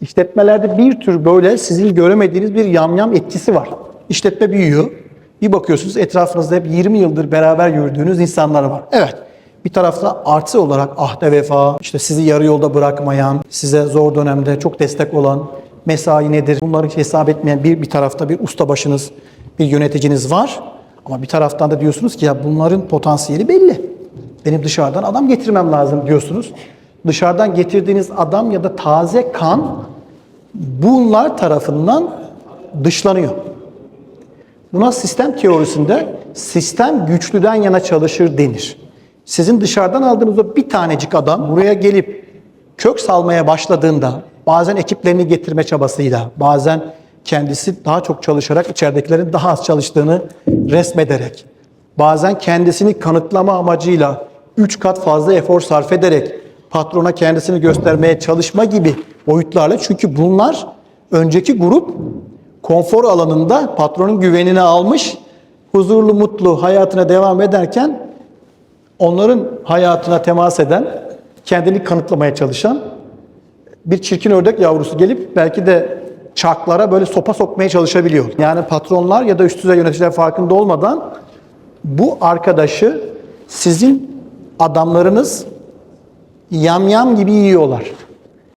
İşletmelerde bir tür böyle sizin göremediğiniz bir yamyam etkisi var. İşletme büyüyor. Bir bakıyorsunuz etrafınızda hep 20 yıldır beraber yürüdüğünüz insanlar var. Evet. Bir tarafta artı olarak ahde vefa, işte sizi yarı yolda bırakmayan, size zor dönemde çok destek olan, mesai nedir bunları hiç hesap etmeyen bir, bir tarafta bir ustabaşınız, bir yöneticiniz var. Ama bir taraftan da diyorsunuz ki ya bunların potansiyeli belli. Benim dışarıdan adam getirmem lazım diyorsunuz. Dışarıdan getirdiğiniz adam ya da taze kan bunlar tarafından dışlanıyor. Buna sistem teorisinde sistem güçlüden yana çalışır denir. Sizin dışarıdan aldığınız o bir tanecik adam buraya gelip kök salmaya başladığında bazen ekiplerini getirme çabasıyla bazen kendisi daha çok çalışarak içeridekilerin daha az çalıştığını resmederek bazen kendisini kanıtlama amacıyla 3 kat fazla efor sarf ederek patrona kendisini göstermeye çalışma gibi boyutlarla çünkü bunlar önceki grup konfor alanında patronun güvenini almış, huzurlu mutlu hayatına devam ederken onların hayatına temas eden, kendini kanıtlamaya çalışan bir çirkin ördek yavrusu gelip belki de çarklara böyle sopa sokmaya çalışabiliyor. Yani patronlar ya da üst düzey yöneticiler farkında olmadan bu arkadaşı sizin adamlarınız yamyam gibi yiyorlar.